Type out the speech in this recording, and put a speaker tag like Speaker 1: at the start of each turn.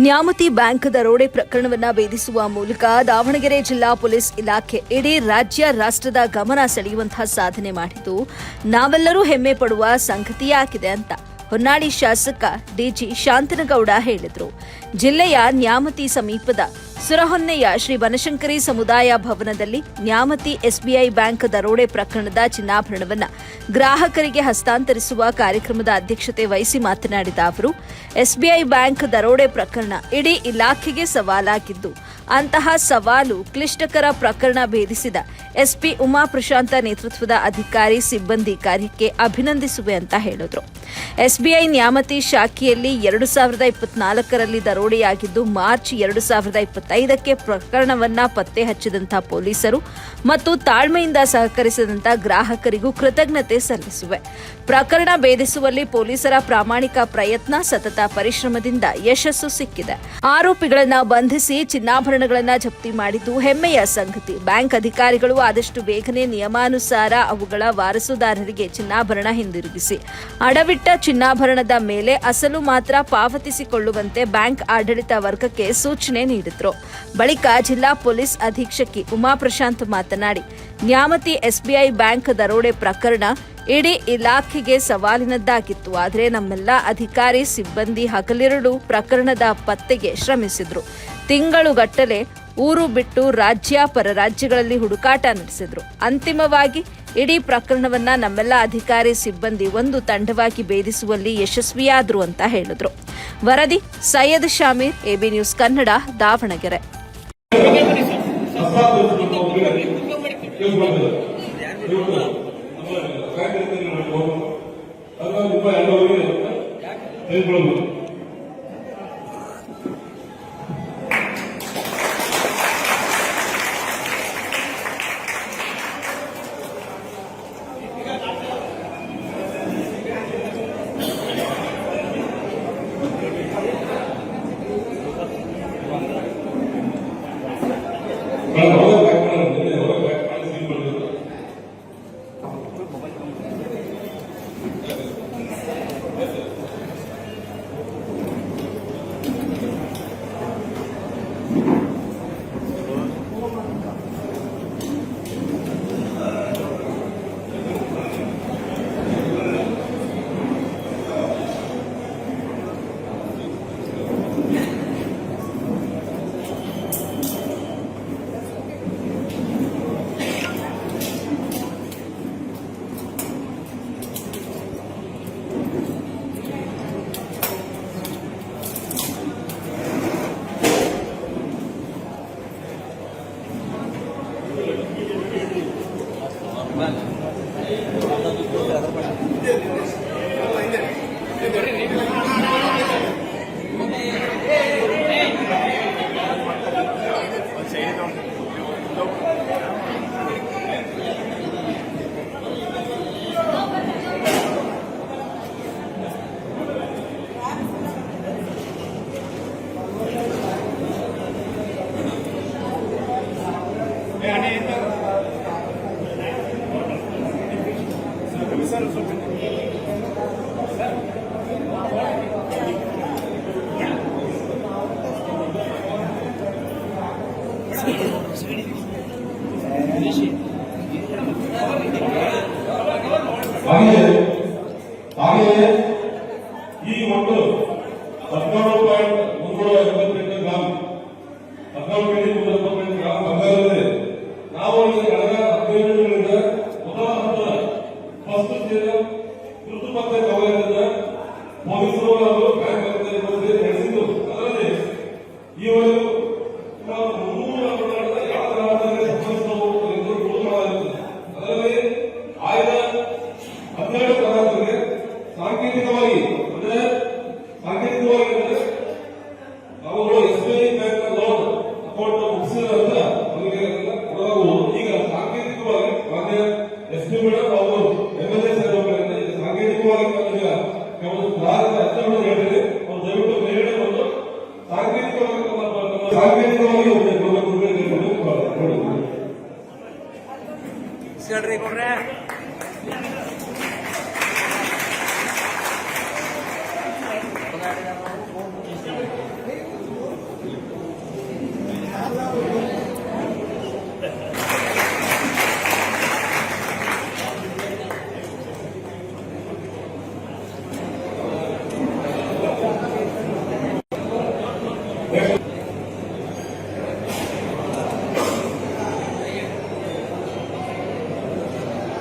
Speaker 1: Nyamathi bank ದರೋಡೆ ಪ್ರಕರಣವನ್ನ ಭೇದಿಸುವ ಮೂಲಕ ದಾವಣಗೆರೆ ಜಿಲ್ಲಾ ಪೊಲೀಸ್ ಇಲಾಖೆ ಇಡೀ ರಾಜ್ಯ, ರಾಷ್ಟ್ರದ ಗಮನ ಸೆಳೆಯುವಂತಹ ಸಾಧನೆ ಮಾಡಿದ್ದು, ನಾವೆಲ್ಲರೂ ಹೆಮ್ಮೆ ಪಡುವ ಸಂಗತಿಯಾಗಿದೆ ಅಂತ. ಹೊನ್ನಾಳಿ ಶಾಸಕ ಡಿಜಿ ಶಾಂತನಗೌಡ ಹೇಳಿದರು. ಜಿಲ್ಲೆಯ ನ್ಯಾಮತಿ ಸಮೀಪದ ಸುರಹೊನ್ನೆಯ ಶ್ರೀ ಬನಶಂಕರಿ ಸಮುದಾಯ ಭವನದಲ್ಲಿ ನ್ಯಾಮತಿ ಎಸ್ಬಿಐ ಬ್ಯಾಂಕ್ ದರೋಡೆ ಪ್ರಕರಣದ ಚಿನ್ನಾಭರಣವನ್ನು ಗ್ರಾಹಕರಿಗೆ ಹಸ್ತಾಂತರಿಸುವ ಕಾರ್ಯಕ್ರಮದ ಅಧ್ಯಕ್ಷತೆ ವಹಿಸಿ ಮಾತನಾಡಿದ ಅವರು, ಎಸ್ಬಿಐ ಬ್ಯಾಂಕ್ ದರೋಡೆ ಪ್ರಕರಣ ಇಡೀ ಇಲಾಖೆಗೆ ಸವಾಲಾಗಿದ್ದು ಅಂತಹ ಸವಾಲು ಕ್ಲಿಷ್ಟಕರ ಪ್ರಕರಣ ಭೇದಿಸಿದ ಎಸ್ಪಿ ಉಮಾ ಪ್ರಶಾಂತ ನೇತೃತ್ವದ ಅಧಿಕಾರಿ ಸಿಬ್ಬಂದಿ ಕಾರ್ಯಕ್ಕೆ ಅಭಿನಂದಿಸುವೆ ಅಂತ ಹೇಳಿದ್ರು. ಎಸ್ಬಿಐ ನ್ಯಾಮತಿ ಶಾಖೆಯಲ್ಲಿ ಎರಡು ಸಾವಿರದ ಇಪ್ಪತ್ನಾಲ್ಕರಲ್ಲಿ ದರೋಡೆಯಾಗಿದ್ದು ಮಾರ್ಚ್ ಎರಡು ಸಾವಿರದ ಇಪ್ಪತ್ತೈದಕ್ಕೆ ಪ್ರಕರಣವನ್ನ ಪತ್ತೆ ಹಚ್ಚಿದಂತಹ ಪೊಲೀಸರು ಮತ್ತು ತಾಳ್ಮೆಯಿಂದ ಸಹಕರಿಸಿದಂತಹ ಗ್ರಾಹಕರಿಗೂ ಕೃತಜ್ಞತೆ ಸಲ್ಲಿಸುವೆ. ಪ್ರಕರಣ ಭೇದಿಸುವಲ್ಲಿ ಪೊಲೀಸರ ಪ್ರಾಮಾಣಿಕ ಪ್ರಯತ್ನ ಸತತ ಪರಿಶ್ರಮದಿಂದ ಯಶಸ್ಸು ಸಿಕ್ಕಿದೆ. ಆರೋಪಿಗಳನ್ನ ಬಂಧಿಸಿ ಚಿನ್ನಾಭರಣಗಳನ್ನ ಜಪ್ತಿ ಮಾಡಿದ್ದು ಹೆಮ್ಮೆಯ ಸಂಗತಿ. ಬ್ಯಾಂಕ್ ಅಧಿಕಾರಿಗಳು ಆದಷ್ಟು ಬೇಗನೆ ನಿಯಮಾನುಸಾರ ಅವುಗಳ ವಾರಸುದಾರರಿಗೆ ಚಿನ್ನಾಭರಣ ಹಿಂದಿರುಗಿಸಿ. ಅಡವಿಟ್ಟ ಚಿನ್ನಾಭರಣದ ಮೇಲೆ ಅಸಲು ಮಾತ್ರ ಪಾವತಿಸಿಕೊಳ್ಳುವಂತೆ ಬ್ಯಾಂಕ್ ಆಡಳಿತ ವರ್ಗಕ್ಕೆ ಸೂಚನೆ ನೀಡಿದ್ರು. ಬಳಿಕ ಜಿಲ್ಲಾ ಪೊಲೀಸ್ ಅಧೀಕ್ಷಕಿ ಉಮಾ ಪ್ರಶಾಂತ್ ಮಾತನಾಡಿ, ನ್ಯಾಮತಿ ಎಸ್ಬಿಐ ಬ್ಯಾಂಕ್ ದರೋಡೆ ಪ್ರಕರಣ ಇಡೀ ಇಲಾಖೆಗೆ ಸವಾಲಿನದ್ದಾಗಿತ್ತು. ಆದರೆ ನಮ್ಮೆಲ್ಲ ಅಧಿಕಾರಿ, ಸಿಬ್ಬಂದಿ ಹಗಲಿರುಳು ಪ್ರಕರಣದ ಪತ್ತೆಗೆ ಶ್ರಮಿಸಿದ್ರು. ತಿಂಗಳುಗಟ್ಟಲೆ ಊರು ಬಿಟ್ಟು ರಾಜ್ಯ ಪರ ರಾಜ್ಯಗಳಲ್ಲಿ ಹುಡುಕಾಟ ನಡೆಸಿದ್ರು. ಅಂತಿಮವಾಗಿ ಇಡೀ ಪ್ರಕರಣವನ್ನ ನಮ್ಮೆಲ್ಲ ಅಧಿಕಾರಿ, ಸಿಬ್ಬಂದಿ ಒಂದು ತಂಡವಾಗಿ ಭೇದಿಸುವಲ್ಲಿ ಯಶಸ್ವಿಯಾದ್ರು ಅಂತ ಹೇಳಿದ್ರು. ವರದಿ ಸೈಯದ್ ಶಾಮೀರ್, ಎಬಿ ನ್ಯೂಸ್ ಕನ್ನಡ, ದಾವಣಗೆರೆ.
Speaker 2: 아멘. 아멘. ಈವರೆಗೂ ಸುಮಾರು ತರಹದಲ್ಲಿ ಸಂಬಂಧಿಸಿದವು ಎಂದು ಅದರಲ್ಲಿ ಆಯ್ದ ಸಾಂಕೇತಿಕವಾಗಿ, ಅಂದರೆ ಸಾಂಕೇತಿಕವಾಗಿ ಅಂದ್ರೆ S B I bank loan account ಮುಗಿಸಿದ ಈಗ ಸಾಂಕೇತಿಕವಾಗಿ ಮಾನ್ಯ ಎಸ್ ಅವರು ಎಂ ಸಾಂಕೇತಿಕವಾಗಿ ಕೆಲವು ಗ್ರಾಹಕ ಅರ್ಥವನ್ನು ಹೇಳಿದ್ರೆ ಅವರು ದಯವಿಟ್ಟು ಒಂದು ಸಾಂಕೇತಿಕವಾಗಿ recorrer